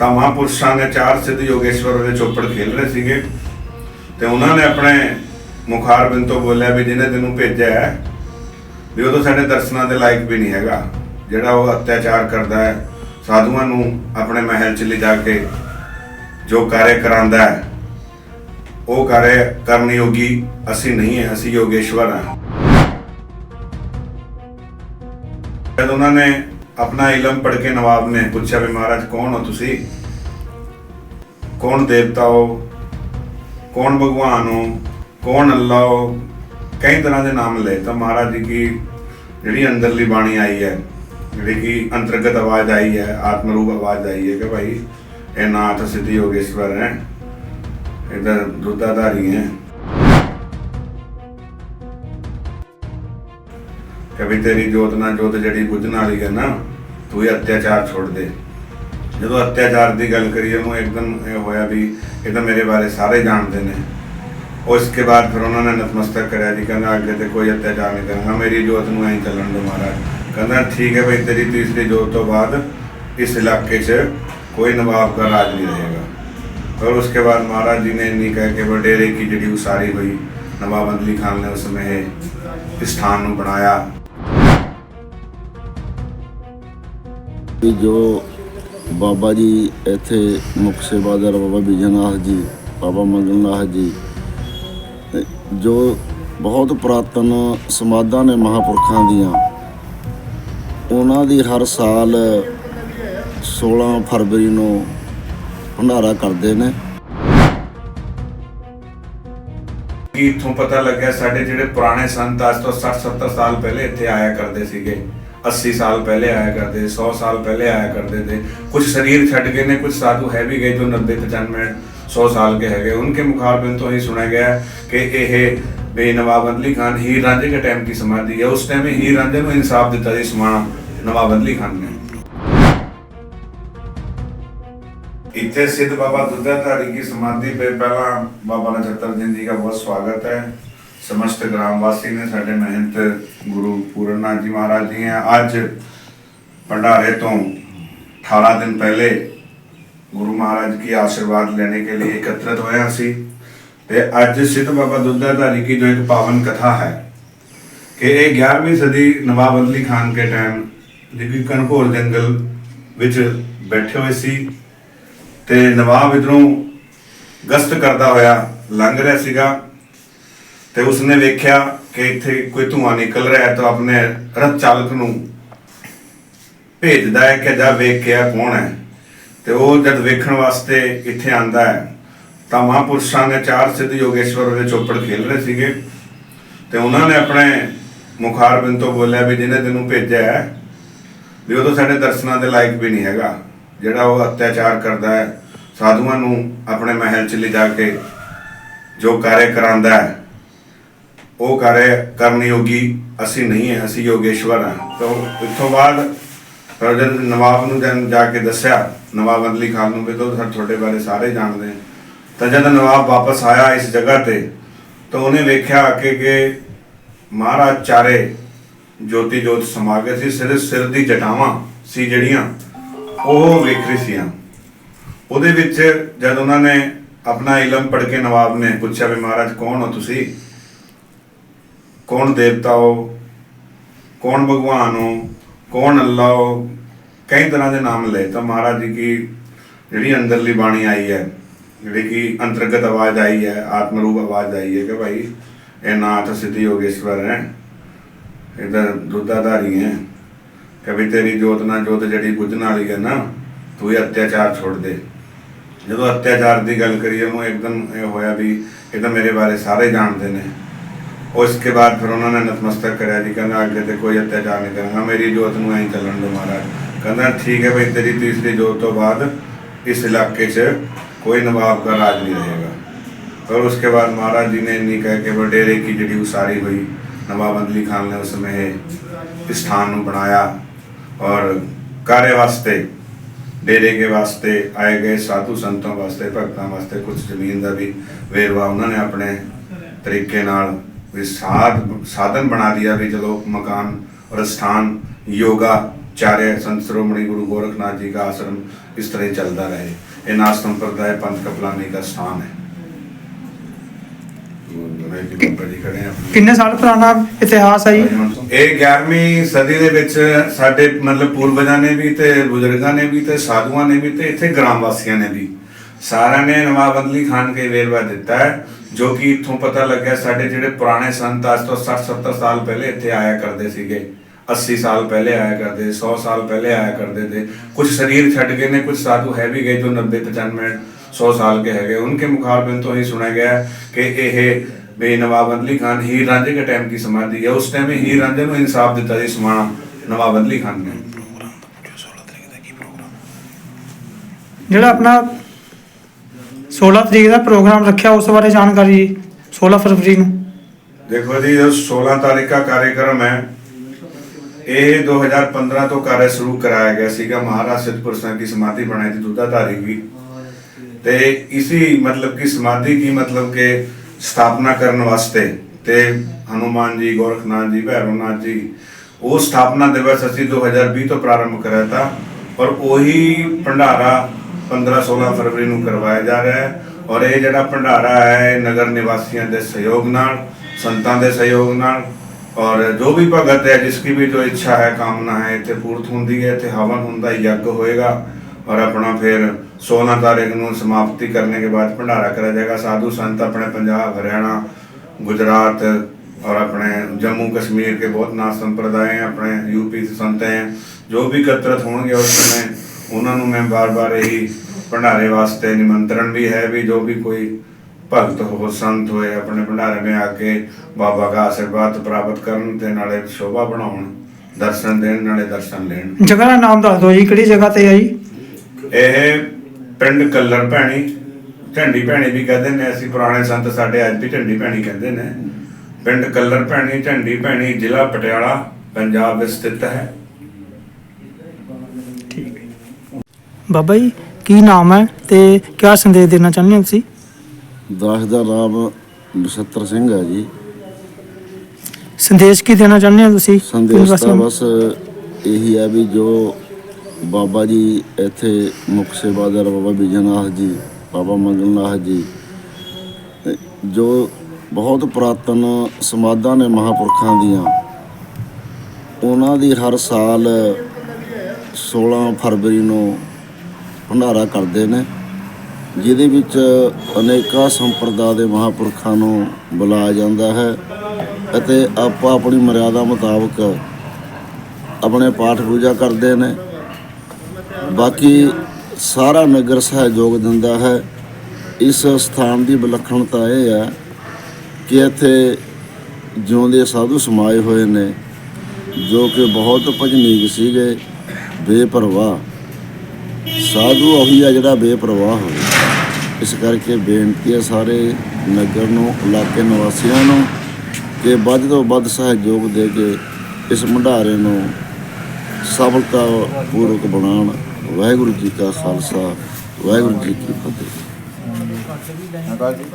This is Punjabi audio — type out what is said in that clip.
ਤਾਂ ਮਹਾਂਪੁਰਸ਼ਾਂ ਨੇ ਚਾਰ ਸਿੱਧ ਯੋਗੇਸ਼ਵਰ ਦੇ ਚੋਪੜ ਖੇਲ ਰਹੇ ਸੀਗੇ। ਤੇ ਉਹਨਾਂ ਨੇ ਆਪਣੇ ਮੁਖਾਰ ਤੋਂ ਬੋਲਿਆ ਵੀ ਜਿਹਨੇ ਤੈਨੂੰ ਭੇਜਿਆ ਹੈ, ਵੀ ਉਹ ਤਾਂ ਸਾਡੇ ਦਰਸ਼ਨਾਂ ਦੇ ਲਾਇਕ ਵੀ ਨਹੀਂ ਹੈਗਾ। ਜਿਹੜਾ ਉਹ ਅਤਿਆਚਾਰ ਕਰਦਾ ਹੈ, ਸਾਧੂਆਂ ਨੂੰ ਆਪਣੇ ਮਹਿਲ 'ਚ ਲਿਜਾ ਕੇ ਜੋ ਕਾਰਜ ਕਰਾਂਦਾ ਹੈ, ਉਹ ਕਾਰਜ ਕਰਨ ਯੋਗੀ ਅਸੀਂ ਨਹੀਂ ਹੈ, ਅਸੀਂ ਯੋਗੇਸ਼ਵਰ ਹਾਂ। ਜਦ ਉਹਨਾਂ ਨੇ ਆਪਣਾ ਇਲਮ ਪੜ੍ਹ ਕੇ ਨਵਾਬ ਨੇ ਪੁੱਛਿਆ ਵੀ ਮਹਾਰਾਜ, ਕੌਣ ਹੋ ਤੁਸੀਂ? ਕੌਣ ਦੇਵਤਾ ਹੋ? ਕੌਣ ਭਗਵਾਨ ਹੋ? ਕੌਣ ਅੱਲਾ ਹੋ? ਕਈ ਤਰ੍ਹਾਂ ਦੇ ਨਾਮ ਲਏ। ਤਾਂ ਮਹਾਰਾਜ ਜੀ ਕੀ ਜਿਹੜੀ ਅੰਦਰਲੀ ਬਾਣੀ ਆਈ ਹੈ, ਜਿਹੜੀ ਕਿ ਅੰਤਰਗਤ ਆਵਾਜ਼ ਆਈ ਹੈ ਆਤਮ ਰੂਪ ਆਵਾਜ਼ ਆਈ ਹੈ ਕਿ ਭਾਈ ਇਹ ਨਾਥ ਸਿੱਧੀ ਯੋਗੇਸ਼ਵਰ ਹੈ ਇਧਰ ਦੁੱਧਾਧਾਰੀ ਹੈ। ਕਿ ਤੇਰੀ ਜੋਤ ਨਾਲ ਜੋਤ ਜਿਹੜੀ ਬੁੱਝਣ ਵਾਲੀ ਹੈ ਨਾ, ਤੂੰ ਇਹ ਅਤਿਆਚਾਰ ਛੋੜ ਦੇ। ਜਦੋਂ ਅਤਿਆਚਾਰ ਦੀ ਗੱਲ ਕਰੀਏ ਉਹ ਇੱਕਦਮ ਇਹ ਹੋਇਆ ਵੀ ਇਹ ਤਾਂ ਮੇਰੇ ਬਾਰੇ ਸਾਰੇ ਜਾਣਦੇ ਨੇ। ਉਸ ਕੇ ਬਾਅਦ ਫਿਰ ਉਹਨਾਂ ਨੇ ਨਤਮਸਤਕ ਕਰਿਆ ਜੀ, ਕਹਿੰਦਾ ਅੱਗੇ ਤੇ ਕੋਈ ਅਤਿਆਚਾਰ ਨਹੀਂ ਕਰਾਂਗਾ, ਮੇਰੀ ਜੋਤ ਨੂੰ ਐਂ ਚੱਲਣ ਦੋ ਮਹਾਰਾਜ। ਕਹਿੰਦਾ ਠੀਕ ਹੈ ਭਾਈ ਤੇਰੀ ਤੀਸਰੀ ਜੋਤ ਤੋਂ ਬਾਅਦ ਇਸ ਇਲਾਕੇ 'ਚ ਕੋਈ ਨਵਾਬ ਦਾ ਰਾਜ ਨਹੀਂ ਰਹੇਗਾ। ਔਰ ਉਸਕੇ ਬਾਅਦ ਮਹਾਰਾਜ ਜੀ ਨੇ ਇੰਨੀ ਕਹਿ ਕੇ ਵਡੇਰੇ ਕੀ ਜਿਹੜੀ ਉਸਾਰੀ ਹੋਈ, ਨਵਾਬ ਅਦਲੀ ਖਾਨ ਨੇ ਉਸ ਸਮੇਂ ਸਥਾਨ ਨੂੰ ਬਣਾਇਆ। ਵੀ ਜੋ ਬਾਬਾ ਜੀ ਇੱਥੇ ਮੁੱਖ ਸੇਵਾਦਾਰ ਬਾਬਾ ਵਿਜੇਨਾਥ ਜੀ, ਬਾਬਾ ਮੰਗਲਨਾਥ ਜੀ, ਜੋ ਬਹੁਤ ਪੁਰਾਤਨ ਸਮਾਧਾਂ ਨੇ ਮਹਾਪੁਰਖਾਂ ਦੀਆਂ, ਉਹਨਾਂ ਦੀ ਹਰ ਸਾਲ 16 ਫਰਵਰੀ ਨੂੰ ਭੰਡਾਰਾ ਕਰਦੇ ਨੇ। ਕਿ ਇਥੋਂ ਪਤਾ ਲੱਗਿਆ ਸਾਡੇ ਜਿਹੜੇ ਪੁਰਾਣੇ ਸੰਤ ਅੱਜ ਤੋਂ 60 70 ਸਾਲ ਪਹਿਲੇ ਇੱਥੇ ਆਇਆ ਕਰਦੇ ਸੀਗੇ? 80 ਸਾਲ ਪਹਿਲੇ ਆਇਆ ਕਰਦੇ 100 ਸਾਲ ਪਹਿਲੇ ਆਇਆ ਕਰਦੇ थे कुछ शरीर छट गए ने कुछ साधु है भी गए जो 90 95 100 साल के है गए उनके मुखारबिन तो ही सुना गया कि ਇਹ ਬੇਨਵਾਬ ਅਦਲੀ ਖਾਨ ਹੀਰ ਰਾਂਝੇ के टाइम की समाधि है उस टाइम हीर रांझे ਨੂੰ ਇਨਸਾਫ ਦਿੱਤਾ ਸੀ ਸਮਾਣਾ ਨਵਾਬ ਅਦਲੀ ਖਾਨ ਨੇ ਇੱਥੇ सिद्ध बाबा दुर्गाधारी की समाधि पे पहला बाबा नक्षत्र दिन जी का बहुत स्वागत है समस्त ग्रामवासी ने ਸਾਡੇ ਮਹੰਤ ਗੁਰੂ ਪੂਰਨਨਾਥ ਜੀ ਮਹਾਰਾਜ ਜੀ ਹੈ ਅੱਜ ਭੰਡਾਰੇ ਤੋਂ 18 ਦਿਨ ਪਹਿਲੇ ਗੁਰੂ ਮਹਾਰਾਜ ਕੀ ਆਸ਼ੀਰਵਾਦ ਲੈਣੇ ਕੇ ਲਈ ਇਕੱਤਰਿਤ ਹੋਏ ਹਾਂ ਅਸੀਂ ਤੇ ਅੱਜ ਸਿੱਧ ਬਾਬਾ ਦੁੱਧਾਧਾਰੀ ਕੀ ਜੋ ਇੱਕ ਪਾਵਨ ਕਥਾ ਹੈ ਕਿ ਇਹ 11ਵੀਂ ਸਦੀ ਨਵਾਬ ਅਦਲੀ ਖਾਨ ਕੇ ਟਾਈਮ ਜਿਹੜੀ ਕਨਕੋਰ ਜੰਗਲ ਵਿੱਚ ਬੈਠੇ ਹੋਏ ਸੀ ਤੇ ਨਵਾਬ ਇਧਰੋਂ ਗਸ਼ਤ ਕਰਦਾ ਹੋਇਆ ਲੰਘ ਰਿਹਾ ਸੀਗਾ ਤੇ ਉਸਨੇ ਵੇਖਿਆ ਕਿ ਇੱਥੇ ਕੋਈ ਧੂਆਂ ਨਿਕਲ ਰਿਹਾ ਹੈ ਤਾਂ ਆਪਣੇ ਰਥ ਚਾਲਕ ਨੂੰ ਭੇਜਦਾ ਹੈ ਕਿ ਜਾ ਵੇਖ ਕੇ ਆ ਕੌਣ ਹੈ। ਤੇ ਉਹ ਜਦ ਵੇਖਣ ਵਾਸਤੇ ਇੱਥੇ ਆਂਦਾ ਹੈ, ਤਾਂ ਮਹਾਂਪੁਰਸ਼ਾਂ ਨੇ ਚਾਰ ਸਿੱਧ ਯੋਗੇਸ਼ਵਰ ਉਹਦੇ ਚੋਪੜ ਖੇਲ ਰਹੇ ਸੀਗੇ। ਤੇ ਉਹਨਾਂ ਨੇ ਆਪਣੇ ਮੁਖਾਰ ਬਿੰਦ ਤੋਂ ਬੋਲਿਆ ਵੀ ਜਿਹਨੇ ਤੈਨੂੰ ਭੇਜਿਆ ਹੈ, ਵੀ ਉਹ ਤਾਂ ਸਾਡੇ ਦਰਸ਼ਨਾਂ ਦੇ ਲਾਇਕ ਵੀ ਨਹੀਂ ਹੈਗਾ। ਜਿਹੜਾ ਉਹ ਅਤਿਆਚਾਰ ਕਰਦਾ ਹੈ, ਸਾਧੂਆਂ ਨੂੰ ਆਪਣੇ ਮਹਿਲ 'ਚ ਲਿਜਾ ਕੇ ਜੋ ਕਾਰਜ ਕਰਾਂਦਾ ਹੈ ਉਹ ਕਾਰਜ ਕਰਨ ਯੋਗੀ ਅਸੀਂ ਨਹੀਂ ਹੈ, ਅਸੀਂ ਯੋਗੇਸ਼ਵਰ ਹਾਂ। ਤਾਂ ਇਥੋਂ ਬਾਅਦ ਫਿਰ ਨਵਾਬ ਨੂੰ ਜਦ ਜਾ ਕੇ ਦੱਸਿਆ, ਨਵਾਬ ਅਦਲੀ ਖਾਨ ਨੂੰ ਵੀ ਤਾਂ ਸਾ- ਤੁਹਾਡੇ ਬਾਰੇ ਸਾਰੇ ਜਾਣਦੇ ਹੈ ਤਾਂ ਜਦ ਨਵਾਬ ਵਾਪਸ ਆਇਆ ਇਸ ਜਗ੍ਹਾ ਤੇ, ਤਾਂ ਉਹਨੇ ਵੇਖਿਆ ਕਿ ਕਿ ਮਹਾਰਾਜ ਚਾਰੇ ਜੋਤੀ ਜੋਤ ਸਮਾ ਗਏ ਸੀ, ਸਿਰ ਸਿਰ ਦੀ ਜਟਾਵਾਂ ਸੀ ਜਿਹੜੀਆਂ ਉਹ ਵੇਖ ਰਹੀ ਸੀਆਂ ਉਹਦੇ ਵਿੱਚ ਜਦ ਉਹਨਾਂ ਨੇ ਆਪਣਾ ਇਲਮ ਪੜ੍ਹ ਕੇ ਨਵਾਬ ਨੇ ਪੁੱਛਿਆ ਵੀ ਮਹਾਰਾਜ ਕੌਣ ਹੋ ਤੁਸੀਂ? ਕੌਣ ਦੇਵਤਾ ਹੋ ਕੌਣ ਭਗਵਾਨ ਹੋ, ਕੌਣ ਅੱਲਾ ਹੋ, ਕਈ ਤਰ੍ਹਾਂ ਦੇ ਨਾਮ ਲਏ। ਤਾਂ ਮਹਾਰਾਜ ਜੀ ਕੀ ਜਿਹੜੀ ਅੰਦਰਲੀ ਬਾਣੀ ਆਈ ਹੈ, ਜਿਹੜੀ ਕਿ ਅੰਤਰਗਤ ਆਵਾਜ਼ ਆਈ ਹੈ ਆਤਮ ਰੂਪ ਆਵਾਜ਼ ਆਈ ਹੈ ਕਿ ਭਾਈ ਇਹ ਨਾਥ ਸਿੱਧੀ ਯੋਗੇਸ਼ਵਰ ਹੈ ਇਧਰ ਦੁੱਧਾਧਾਰੀ ਹੈ ਕਵੀ ਤੇਰੀ ਜੋਤ ਨਾ ਜੋਤ ਜਿਹੜੀ ਬੁੱਝਣ ਵਾਲੀ ਹੈ ਨਾ, ਤੂੰ ਇਹ ਅਤਿਆਚਾਰ ਛੋੜ ਦੇ। ਜਦੋਂ ਅਤਿਆਚਾਰ ਦੀ ਗੱਲ ਕਰੀ ਉਹਨੂੰ ਇੱਕਦਮ ਇਹ ਹੋਇਆ ਵੀ ਇਹ ਤਾਂ ਮੇਰੇ ਬਾਰੇ ਸਾਰੇ ਜਾਣਦੇ ਨੇ। ਉਸ ਕੇ ਬਾਅਦ ਫਿਰ ਉਹਨਾਂ ਨੇ ਨਤਮਸਤਕ ਕਰਿਆ ਜੀ ਕਹਿੰਦਾ ਅੱਗੇ ਤੇ ਕੋਈ ਅਤਿਆਚਾਰ ਨਹੀਂ ਕਰਾਂਗਾ ਮੇਰੀ ਜੋਤ ਨੂੰ ਐਂ ਚੱਲਣ ਦਿਓ ਮਹਾਰਾਜ ਕਹਿੰਦਾ ਠੀਕ ਹੈ ਭਾਈ ਤੇਰੀ ਤੀਸਰੀ ਜੋਤ ਤੋਂ ਬਾਅਦ ਇਸ ਇਲਾਕੇ 'ਚ ਕੋਈ ਨਵਾਬ ਦਾ ਰਾਜ ਨਹੀਂ ਰਹੇਗਾ और उसके बाद महाराज जी ने इन्हीं कह के वडेरे की जड़ी उसारी हुई नवाब अदली खान ने उसमें इस स्थान ਨੂੰ ਬਣਾਇਆ ਔਰ ਕਾਰੇ ਵਾਸਤੇ ਡੇਰੇ ਕੇ ਵਾਸਤੇ ਆਏ ਗਏ ਸਾਧੂ ਸੰਤਾਂ ਵਾਸਤੇ ਭਗਤਾਂ ਵਾਸਤੇ ਕੁਝ ਜ਼ਮੀਨ ਦਾ ਵੀ ਵੇਰਵਾ ਉਹਨਾਂ ਨੇ ਆਪਣੇ ਤਰੀਕੇ ਨਾਲ ਵੀ ਸਾਧ ਸਾਧਨ ਬਣਾ ਦਿਆ ਵੀ ਚਲੋ ਮਕਾਨ ਔਰ ਸਥਾਨ ਯੋਗਾ ਚਾਰੇ ਸੰਤ ਸ਼੍ਰੋਮਣੀ ਗੁਰੂ ਗੋਰਖਨਾਥ ਜੀ ਦਾ ਆਸ਼ਰਮ इस तरह ही चलता रहे ये नाथ संप्रदाय पंथ कपलानी का स्थान है मैं कि बाबा जी खड़े हैं अपने ਕਿੰਨੇ ਸਾਲ ਪੁਰਾਣਾ ਇਤਿਹਾਸ ਹੈ ਜੀ ਇਹ 11ਵੀਂ ਸਦੀ ਦੇ ਵਿੱਚ ਸਾਡੇ ਮਤਲਬ ਪੂਰਵਜਾਂ ਨੇ ਵੀ ਤੇ ਬਜ਼ੁਰਗਾਂ ਨੇ ਵੀ ਤੇ ਸਾਧੂਆਂ ਨੇ ਵੀ ਤੇ ਇੱਥੇ ਗ੍ਰਾਮ ਵਾਸੀਆਂ ਨੇ ਵੀ ਸਾਰਿਆਂ ਨੇ ਨਵਾਬ ਅਦਲੀ ਖਾਨ ਕੇ ਵੇਰਵਾ ਦਿੱਤਾ ਹੈ ਜੋ ਕਿ ਇਥੋਂ ਪਤਾ ਲੱਗਿਆ ਸਾਡੇ ਜਿਹੜੇ ਪੁਰਾਣੇ ਸੰਤ ਅੱਜ ਤੋਂ 60 70 ਸਾਲ ਪਹਿਲੇ ਇੱਥੇ ਆਇਆ ਕਰਦੇ ਸੀਗੇ 80 ਸਾਲ ਪਹਿਲੇ ਆਇਆ ਕਰਦੇ 100 ਸਾਲ ਪਹਿਲੇ ਆਇਆ ਕਰਦੇ थे कुछ शरीर छट गए ने कुछ साधु है भी गए जो 90 95 100 साल के है गए उनके मुखारबिन तो ही सुना गया कि ਇਹ ਬੇ ਨਵਾਬ ਅਦਲੀ ਖਾਨ ਹੀਰ ਰਾਂਝੇ ਦੇ ਟਾਈਮ ਦੀ ਸਮਾਧੀ ਹੈ ਉਸ ਟਾਈਮ ਹੀਰ ਰਾਂਝੇ ਨੂੰ ਇਨਸਾਫ ਦਿੱਤਾ ਸੀ ਸਮਾਣਾ ਨਵਾਬ ਅਦਲੀ ਖਾਨ ਨੇ ਜਿਹੜਾ ਆਪਣਾ 16 ਤਰੀਕ ਦਾ ਪ੍ਰੋਗਰਾਮ ਰੱਖਿਆ ਉਸ ਬਾਰੇ ਜਾਣਕਾਰੀ 16 ਫਰਵਰੀ ਨੂੰ। ਦੇਖੋ ਜੀ 16 ਤਾਰੀਖ ਦਾ ਕਾਰਜਕ੍ਰਮ ਹੈ। ਇਹ 2015 ਤੋਂ ਕਾਰਜ ਸ਼ੁਰੂ ਕਰਾਇਆ ਗਿਆ ਸੀਗਾ। ਮਹਾਰਾਜ ਸਿੱਧਪੁਰ ਸਿੰਘ ਦੀ ਸਮਾਧੀ ਬਣਾਈ ਸੀ ਦੁੱਧਾ ਤਾਰੀਖ ਵੀ। ਤੇ ਇਸੀ ਮਤਲਬ ਕਿ ਸਮਾਧੀ ਦੀ ਮਤਲਬ ਕਿ ਸਥਾਪਨਾ ਕਰਨ ਵਾਸਤੇ ਤੇ ਹਨੂਮਾਨ ਜੀ, ਗੋਰਖਨਾਥ ਜੀ, ਭੈਰਵਨਾਥ ਜੀ, ਉਹ ਸਥਾਪਨਾ ਦਿਵਸ ਅਸੀਂ 2020 ਤੋਂ ਪ੍ਰਾਰੰਭ ਕਰਿਆ ਤਾਂ। ਪਰ ਉਹੀ ਭੰਡਾਰਾ 15-16 ਫਰਵਰੀ ਨੂੰ ਕਰਵਾਇਆ ਜਾ ਰਿਹਾ ਹੈ ਔਰ ਇਹ ਜਿਹੜਾ ਭੰਡਾਰਾ ਹੈ ਇਹ ਨਗਰ ਨਿਵਾਸੀਆਂ ਦੇ ਸਹਿਯੋਗ ਨਾਲ ਸੰਤਾਂ ਦੇ ਸਹਿਯੋਗ ਨਾਲ ਔਰ ਜੋ ਵੀ ਭਗਤ ਹੈ ਜਿਸ ਕੀ ਵੀ ਜੋ ਇੱਛਾ ਹੈ ਕਾਮਨਾ ਹੈ ਇੱਥੇ ਪੂਰਤ ਹੁੰਦੀ ਹੈ ਇੱਥੇ ਹਵਨ ਹੁੰਦਾ ਯੱਗ ਹੋਏਗਾ ਔਰ ਆਪਣਾ ਫਿਰ 16 ਤਾਰੀਖ ਨੂੰ ਸਮਾਪਤੀ ਕਰਨੇ ਕੇ ਬਾਅਦ ਭੰਡਾਰਾ ਕਰਿਆ ਜਾਏਗਾ ਸਾਧੂ ਸੰਤ ਆਪਣੇ ਪੰਜਾਬ ਹਰਿਆਣਾ गुजरात और अपने जम्मू कश्मीर के बहुत नाथ संप्रदाय हैं अपने यूपी से संत हैं जो भी एकत्रित होंगे उस समय ਉਹਨਾਂ ਨੂੰ ਮੈਂ ਬਾਰ-ਬਾਰ ਇਹੀ ਭੰਡਾਰੇ ਵਾਸਤੇ ਨਿਮੰਤਰਣ ਵੀ ਹੈ ਵੀ ਜੋ ਵੀ ਕੋਈ ਭਗਤ ਹੋ ਸੰਤ ਹੋਏ ਆਪਣੇ ਭੰਡਾਰੇ ਮੇ ਆ ਕੇ ਬਾਬਾ ਦਾ ਆਸ਼ੀਰਵਾਦ ਪ੍ਰਾਪਤ ਕਰਨ ਤੇ ਨਾਲੇ ਸ਼ੋਭਾ ਬਣਾਉਣ ਦਰਸ਼ਨ ਦੇਣ ਨਾਲੇ ਦਰਸ਼ਨ ਲੈਣ। ਜਗ੍ਹਾ ਦਾ ਨਾਮ ਦੱਸ ਦਿਓ ਜੀ ਕਿਹੜੀ ਜਗ੍ਹਾ ਤੇ ਹੈ ਜੀ? ਇਹ ਪਿੰਡ ਕੱਲਰ ਭੈਣੀ ਝੰਡੀ ਭੈਣੀ ਵੀ ਕਹਿੰਦੇ ਨੇ ਅਸੀਂ ਪੁਰਾਣੇ ਸੰਤ ਸਾਡੇ ਅੱਜ ਵੀ ਝੰਡੀ ਭੈਣੀ ਕਹਿੰਦੇ ਨੇ। ਪਿੰਡ ਕੱਲਰ ਭੈਣੀ ਝੰਡੀ ਭੈਣੀ ਜ਼ਿਲ੍ਹਾ ਪਟਿਆਲਾ ਪੰਜਾਬ ਵਿੱਚ ਸਥਿਤ ਹੈ ਠੀਕ ਹੈ ਬਾਬਾ ਜੀ ਕੀ ਨਾਮ ਹੈ ਤੇ ਕਿਆ ਸੰਦੇਸ਼ ਦੇਣਾ ਚਾਹੁੰਦੇ ਹੋ ਤੁਸੀਂ ਦਾਸ ਦਾ ਨਾਮ ਨਛੱਤਰ ਸਿੰਘ ਹੈ ਜੀ ਸੰਦੇਸ਼ ਕੀ ਦੇਣਾ ਚਾਹੁੰਦੇ ਹੋ ਤੁਸੀਂ ਸੰਦੇਸ਼ ਤਾਂ? ਬਸ ਇਹੀ ਹੈ ਵੀ ਜੋ ਬਾਬਾ ਜੀ ਇੱਥੇ ਮੁੱਖ ਸੇਵਾਦਾਰ ਬਾਬਾ ਵਿਜੇਨਾਥ ਜੀ ਬਾਬਾ ਮੰਗਲਨਾਥ ਜੀ ਜੋ ਬਹੁਤ ਪੁਰਾਤਨ ਸਮਾਧਾਂ ਨੇ ਮਹਾਪੁਰਖਾਂ ਦੀਆਂ ਉਹਨਾਂ ਦੀ ਹਰ ਸਾਲ 16 ਫਰਵਰੀ ਨੂੰ ਭੰਡਾਰਾ ਕਰਦੇ ਨੇ, ਜਿਹਦੇ ਵਿੱਚ ਅਨੇਕਾਂ ਸੰਪਰਦਾ ਦੇ ਮਹਾਪੁਰਖਾਂ ਨੂੰ ਬੁਲਾਇਆ ਜਾਂਦਾ ਹੈ ਅਤੇ ਆਪਾਂ ਆਪਣੀ ਮਰਿਆਦਾ ਮੁਤਾਬਕ ਆਪਣੇ ਪਾਠ ਪੂਜਾ ਕਰਦੇ ਨੇ। ਬਾਕੀ ਸਾਰਾ ਨਗਰ ਸਹਿਯੋਗ ਦਿੰਦਾ ਹੈ। ਇਸ ਸਥਾਨ ਦੀ ਵਿਲੱਖਣਤਾ ਇਹ ਹੈ ਕਿ ਇੱਥੇ ਜਿਉਂਦੇ ਸਾਧੂ ਸਮਾਏ ਹੋਏ ਨੇ, ਜੋ ਕਿ ਬਹੁਤ ਭਜਨੀਕ ਸੀਗੇ, ਬੇਪਰਵਾਹ। ਸਾਧੂ ਉਹੀ ਆ ਜਿਹੜਾ ਬੇਪਰਵਾਹ ਹੋਵੇ। ਇਸ ਕਰਕੇ ਬੇਨਤੀ ਹੈ ਸਾਰੇ ਨਗਰ ਨੂੰ, ਇਲਾਕੇ ਨਿਵਾਸੀਆਂ ਨੂੰ ਕਿ ਵੱਧ ਤੋਂ ਵੱਧ ਸਹਿਯੋਗ ਦੇ ਕੇ ਇਸ ਭੰਡਾਰੇ ਨੂੰ ਸਫਲਤਾ ਪੂਰਵਕ ਬਣਾਉਣ। ਵਾਹਿਗੁਰੂ ਜੀ ਕਾ ਖਾਲਸਾ, ਵਾਹਿਗੁਰੂ ਜੀ ਕੀ ਫਤਿਹ।